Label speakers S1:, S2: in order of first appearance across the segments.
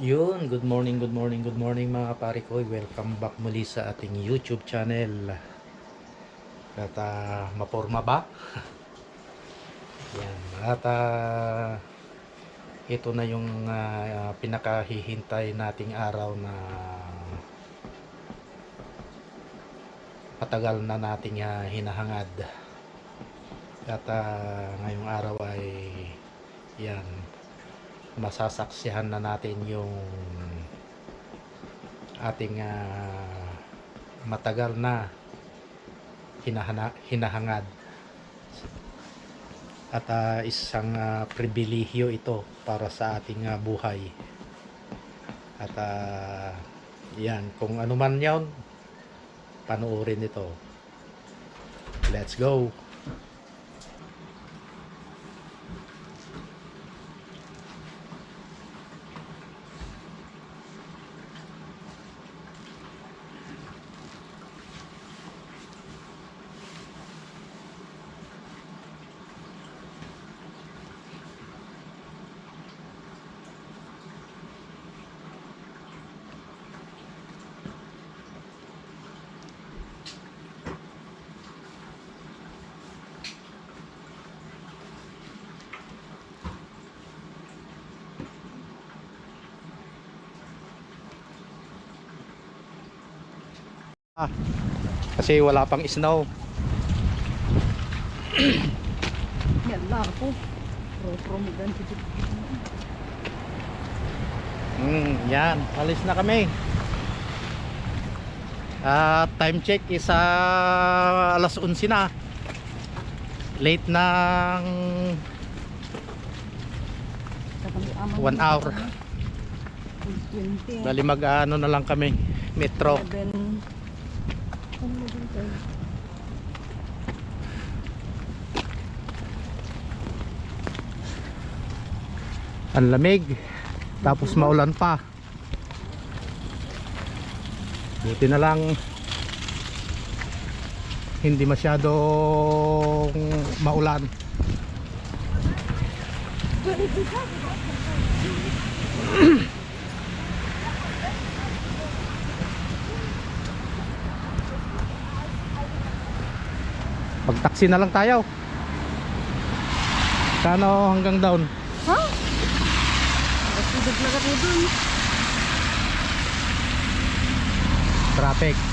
S1: Yun, good morning, good morning, good morning mga pare ko. Welcome back muli sa ating YouTube channel. At ah, maporma ba? Yan. At ah, ito na yung ah, pinakahihintay nating araw na patagal na nating ah, hinahangad. At ah, ngayong araw ay yan masasaksihan na natin yung ating ah, matagal na hinahana, hinahangad. At ah, isang ah, pribilehyo ito para sa ating ah, buhay. At ah, yan kung ano man yon panoorin ito. Let's go Ah, kasi wala pang snow.
S2: Yan lang ako. Pro-pro mo gan si
S1: Mm, yan, alis na kami. Ah, time check is ah, alas 11 na. Late ng One hour.
S2: 20.
S1: bali mag ano na lang kami, metro.
S2: 11. Ano ba dun tayo?
S1: Ang lamig. Tapos maulan pa. Buti na lang hindi masyadong maulan. Pag-taxi na lang tayo. Kano hanggang down?
S2: Ha? Ako dun.
S1: Traffic.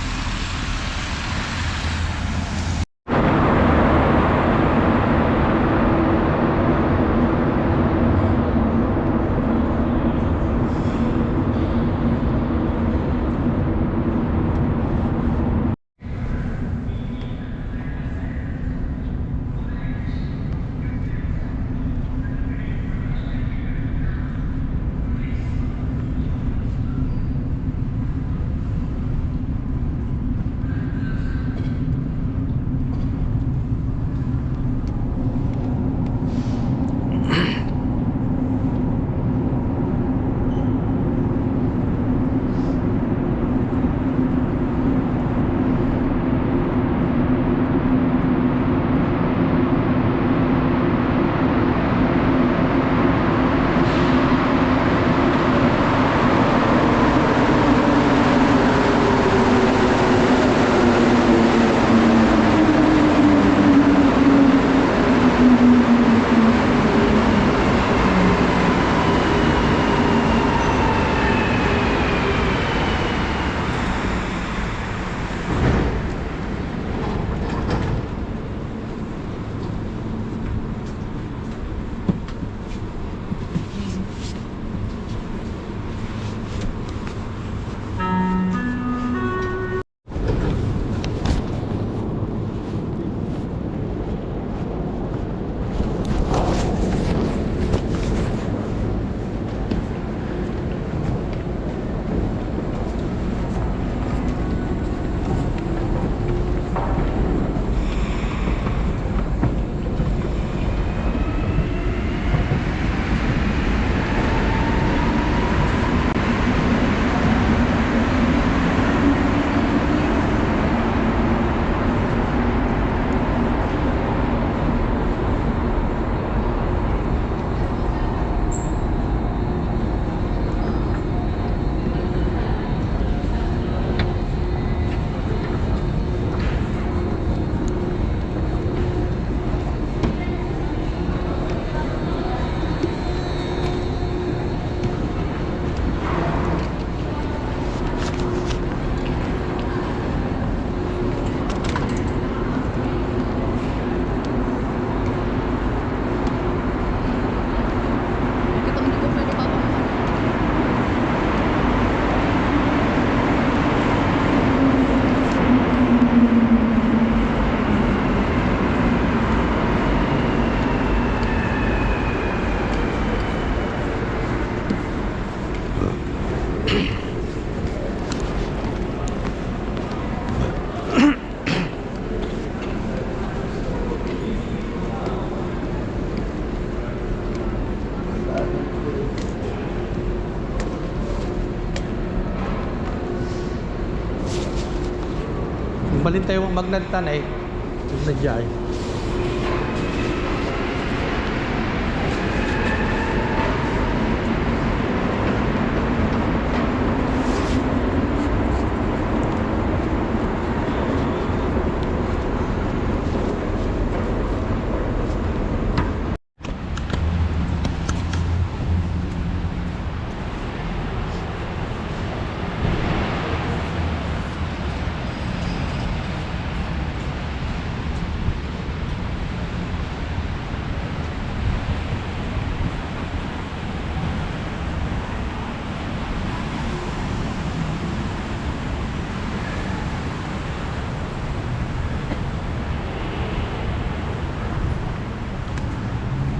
S1: Balin tayo magnalitan eh. Nadyay.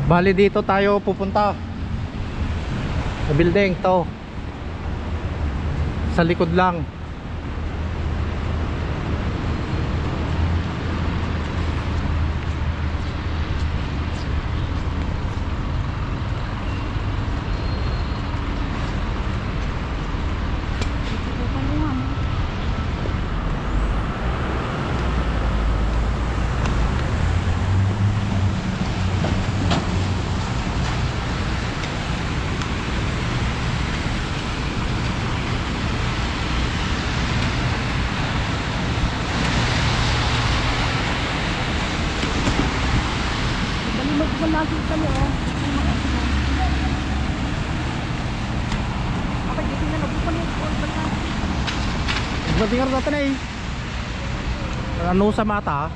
S1: Bali dito tayo pupunta. Sa building to. Sa likod lang.
S2: Balimag ko lagi kami oh. Apa jadi na nabukan yung call ba na?
S1: Matingar natin eh. Ano sa mata?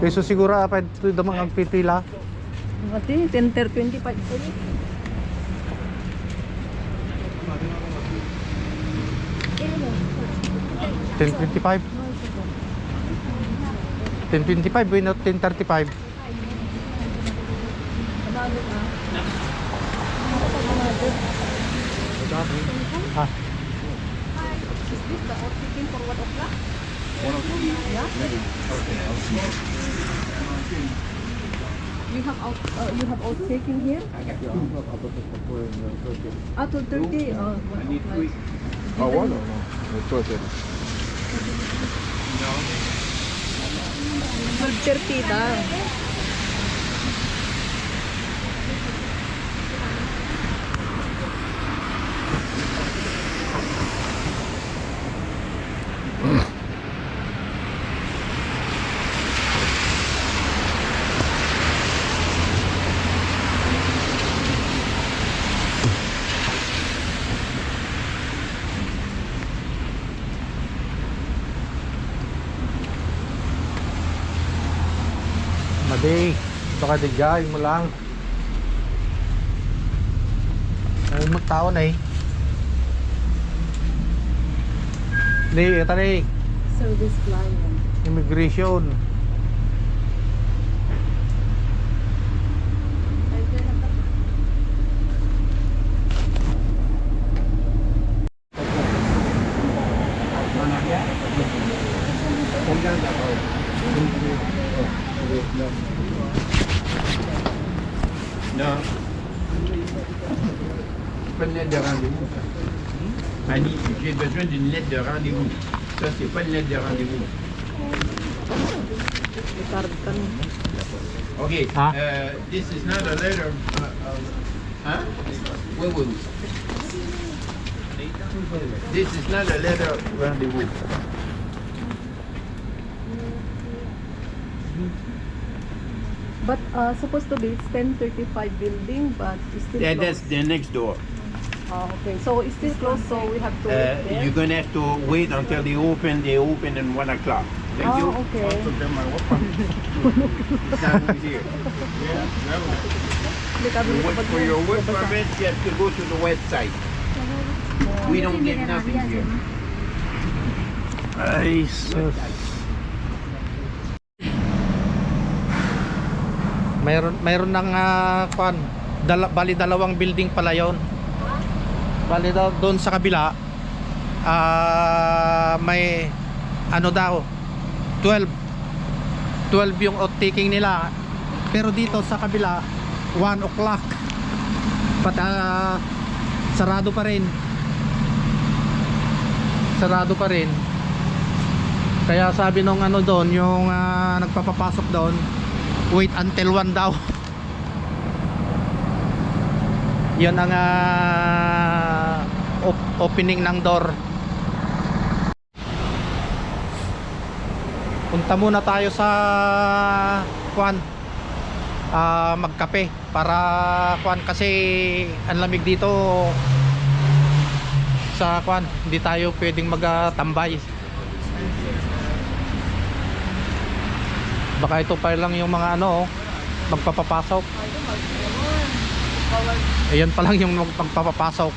S1: Peso siguro apa itu damang ang pipila.
S2: Mati, 10 ter 25 ko ni.
S1: Ten twenty five. Ten twenty five, ten thirty. Ah,
S2: Is this the out ticket for 1 o'clock? Yeah? You have all uh, you have all taken here? Out of 30? Uh,
S3: I need three. Ah, bueno, entonces. No.
S2: 12 daw.
S1: Baka digay mo lang. Ay magtaon eh. Di, ito ni
S2: Service client.
S1: immigration.
S3: Non. Pas de lettre de rendez-vous, ça. Annie, j'ai besoin d'une lettre de rendez-vous. Ça, c'est pas une lettre de rendez-vous.
S1: Ah.
S3: Uh, this is not a letter of... Uh, huh? Wait, wait, wait. This is not a letter of rendezvous.
S2: But uh, supposed to be it's 1035 building, but it's still
S3: Yeah,
S2: closed.
S3: that's the next door.
S2: Ah, okay. So it's still closed, so we have to
S3: Uh,
S2: wait there.
S3: you're gonna have to wait until they open. They open at one o'clock. Thank you.
S2: Ah, okay.
S3: It's not here.
S2: Hindi kami
S3: You wait for your work
S2: nakapag-
S3: permit, you have to go to the website. We don't get nothing here.
S1: Ay, sus. Mayroon mayroon ng ah, kwan, dala, bali dalawang building pala 'yon. Bali daw doon sa kabila ah may ano daw 12 12 yung outtaking nila. Pero dito sa kabila 1 o'clock. Pat ah, sarado pa rin. Sarado pa rin. Kaya sabi nung ano doon, yung ah, nagpapapasok doon, wait until 1 daw. Yun ang ah, op- opening ng door. Punta muna tayo sa kwan. Ah, magkape para kwan kasi ang lamig dito sa kwan. Hindi tayo pwedeng magtambay. Baka ito pa lang yung mga ano, magpapapasok. Ayan pa lang yung mag- magpapapasok.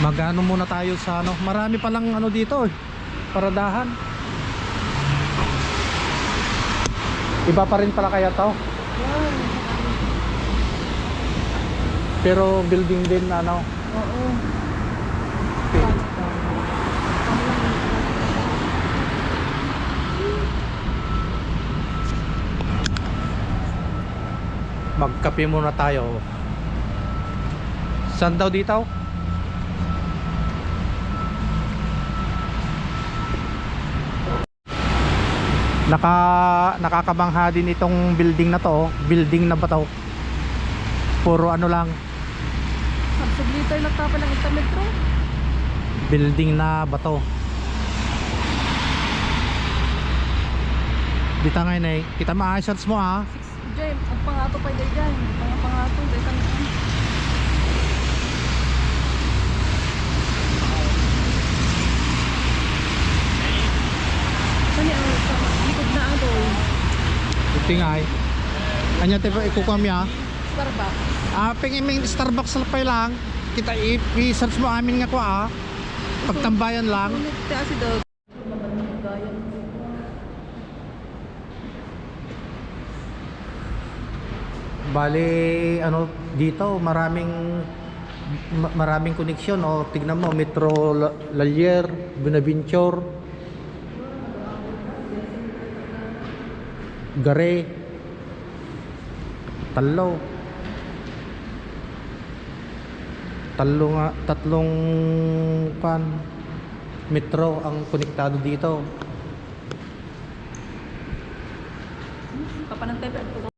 S1: Magano muna tayo sa ano, marami pa lang ano dito eh, paradahan. Iba pa rin pala kaya to. Pero building din ano.
S2: Oo.
S1: Magkape muna tayo. Saan daw dito? Naka nakakabangha din itong building na to, building na ba to? Puro ano lang,
S2: Subsubliter lang ka pa lang ita metro.
S1: building na bato. Dito ngayon eh, kita maayos mo ah.
S2: Jay, ang pangato pa day dyan. Mga pangato, day kan. Kani ang likod na ang doy.
S1: Ito nga eh. Anya tayo ikukuha ah.
S2: Starbucks.
S1: Ah, pengin Starbucks lang lang. Kita i- i-search mo amin nga ko ah. Pagtambayan lang.
S2: Ngunit te asi dog.
S1: Bali, ano dito, maraming ma- maraming koneksyon o tignan mo Metro La- Lalier, Buenaventure Gare Talo Talo nga tatlong pan metro ang konektado dito.
S2: Kapanang tayo pero